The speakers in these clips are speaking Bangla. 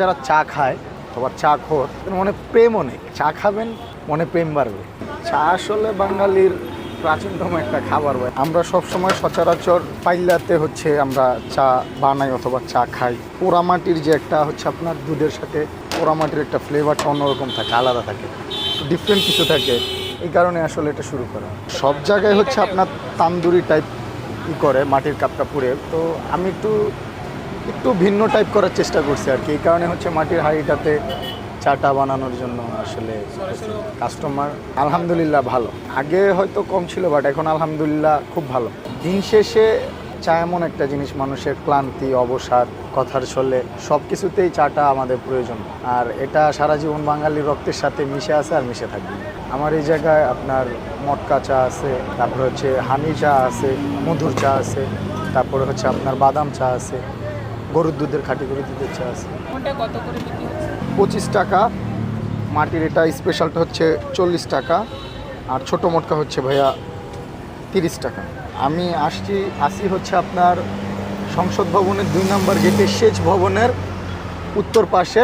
যারা চা খায় আবার চা খোর মনে প্রেম অনেক চা খাবেন, মনে প্রেম বাড়বে। চা আসলে বাঙালির প্রাচীনতম একটা খাবার ভাই। আমরা সবসময় সচরাচর পাইলাতে হচ্ছে আমরা চা বানাই অথবা চা খাই। পোড়ামাটির যে একটা হচ্ছে আপনার দুধের সাথে পোড়ামাটির একটা ফ্লেভারটা অন্যরকম থাকে, আলাদা থাকে ডিফারেন্ট কিছু থাকে। এই কারণে আসলে এটা শুরু করা। সব জায়গায় হচ্ছে আপনার তান্দুরি টাইপ ই করে, মাটির কাপটা পুড়ে। তো আমি একটু একটু ভিন্ন টাইপ করার চেষ্টা করছি আর কি। এই কারণে হচ্ছে মাটির হাঁড়িটাতে চাটা বানানোর জন্য আসলে কাস্টমার আলহামদুলিল্লাহ ভালো। আগে হয়তো কম ছিল বাট এখন আলহামদুলিল্লাহ খুব ভালো। দিন শেষে চা এমন একটা জিনিস, মানুষের ক্লান্তি, অবসাদ, কথার ছলে সব কিছুতেই চাটা আমাদের প্রয়োজন। আর এটা সারা জীবন বাঙালির রক্তের সাথে মিশে আছে আর মিশে থাকবে। আমার এই জায়গায় আপনার মটকা চা আছে, তারপরে হচ্ছে হানি চা আছে, মধুর চা আছে, তারপরে হচ্ছে আপনার বাদাম চা আছে। গরুর দুধের খাঁটি গরুর দুধের চা আছে করে পঁচিশ টাকা। মাটির এটা স্পেশালটা হচ্ছে চল্লিশ টাকা। আর ছোটো মোটকা হচ্ছে ভাইয়া তিরিশ টাকা। আমি আসছি আসি হচ্ছে আপনার সংসদ ভবনের দুই নম্বর গেটে সেচ ভবনের উত্তর পাশে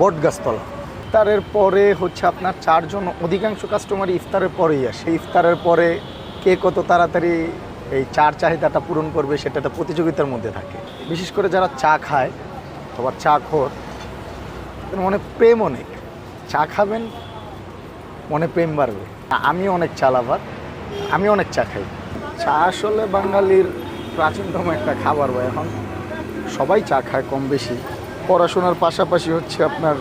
বটগাছতলা। ইফতারের পরে হচ্ছে আপনার চারজন অধিকাংশ কাস্টমার ইফতারের পরেই আসে। ইফতারের পরে কে কত তাড়াতাড়ি এই চার চাহিদাটা পূরণ করবে সেটা একটা প্রতিযোগিতার মধ্যে থাকে। বিশেষ করে যারা চা খায় অথবা চা খোর মনে প্রেম অনেক। চা খাবেন মনে প্রেম বাড়বে। আমি অনেক চা লাভার আমি অনেক চা খাই। চা আসলে বাঙালির প্রাচীনতম একটা খাবার ভাই এখন। সবাই চা খায় কম বেশি। পড়াশোনার পাশাপাশি হচ্ছে আপনার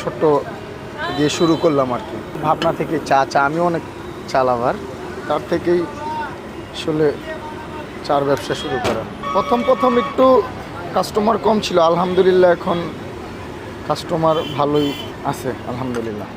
ছোট্ট দিয়ে শুরু করলাম আর কি। ভাবনা থেকে চা চা আমি অনেক চা লাভার। তার থেকেই আসলে চার ব্যবসা শুরু করা। প্রথম প্রথম একটু কাস্টমার কম ছিল, আলহামদুলিল্লাহ এখন কাস্টমার ভালোই আছে, আলহামদুলিল্লাহ।